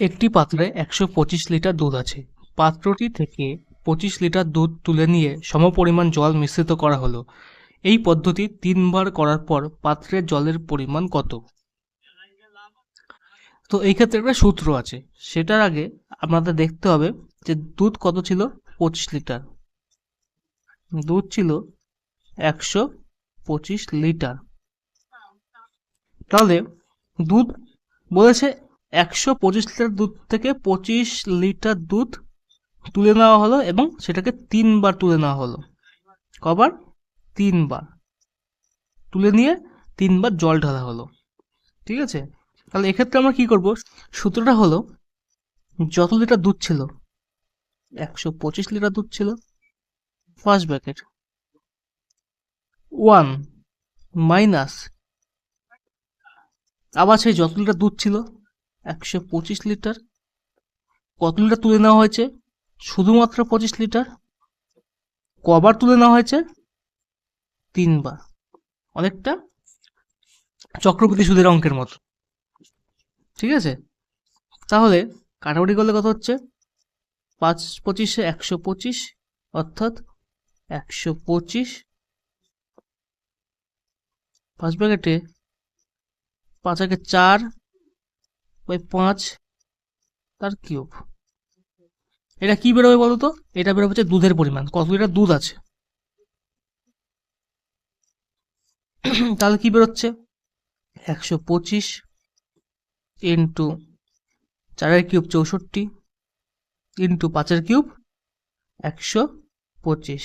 একটি পাত্রে একশো পঁচিশ লিটার দুধ আছে। পাত্রটি থেকে পঁচিশ লিটার দুধ তুলে নিয়ে সমপরিমাণ জল মিশ্রিত করা হলো। এই পদ্ধতি তিনবার করার পর পাত্রের জলের পরিমাণ কত? তো এই ক্ষেত্রে একটা সূত্র আছে। সেটার আগে আপনাদের দেখতে হবে যে দুধ কত ছিল? পঁচিশ লিটার। দুধ ছিল একশো পঁচিশ লিটার। তাহলে দুধ বলেছে একশো পঁচিশ লিটার দুধ থেকে পঁচিশ লিটার দুধ তুলে নেওয়া হলো এবং সেটাকে তিনবার তুলে নেওয়া হলো। কবার? তিনবার। তুলে নিয়ে তিনবার জল ঢালা হলো। ঠিক আছে? তাহলে এক্ষেত্রে আমরা কি করব? সূত্রটা হলো, যত লিটার দুধ ছিল, একশো পঁচিশ লিটার দুধ ছিল ফার্স্ট ব্যাকেট ওয়ান মাইনাস আবার সেই যত লিটার দুধ ছিল একশো পঁচিশ লিটার। কত লিটার তুলে নেওয়া হয়েছে? শুধুমাত্র পঁচিশ লিটার। কবার তুলে নেওয়া হয়েছে? তিনবার। অনেকটা চক্রবর্তী সুদের অঙ্কের মতো। ঠিক আছে? তাহলে কাটাকুটি করলে কত হচ্ছে? পাঁচ পঁচিশে একশো পঁচিশ, অর্থাৎ একশো পঁচিশ পাঁচ প্যাকেটে পাঁচ একে চার বাই পাঁচ, তার কিউব। এটা কি বেরোবে বলো তো? এটা বেরোবে হচ্ছে দুধের পরিমাণ। কত লিটার দুধ আছে? তাহলে কি বেরোচ্ছে? একশো পঁচিশ ইন্টু চারের কিউব চৌষট্টি ইন্টু পাঁচের কিউব একশো পঁচিশ।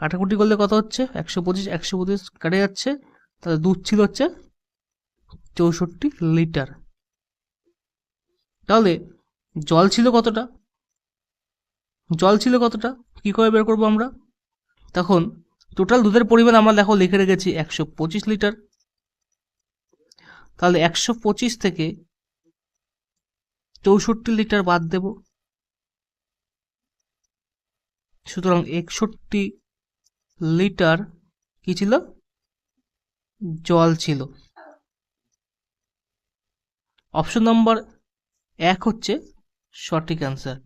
কাটাকুটি করলে কত হচ্ছে? একশো পঁচিশ একশো পঁচিশ কাটে যাচ্ছে। তাহলে দুধ ছিল হচ্ছে চৌষট্টি লিটার। তাহলে জল ছিল কতটা? জল ছিল কতটা? কী করে বের করব আমরা? তখন টোটাল দুধের পরিমাণ আমরা দেখো লিখে রেখেছি একশো পঁচিশ লিটার। তাহলে একশো পঁচিশ থেকে চৌষট্টি লিটার বাদ দেব। সুতরাং একষট্টি লিটার কি ছিল? জল ছিল। অপশন নম্বর এক হচ্ছে সঠিক অ্যান্সার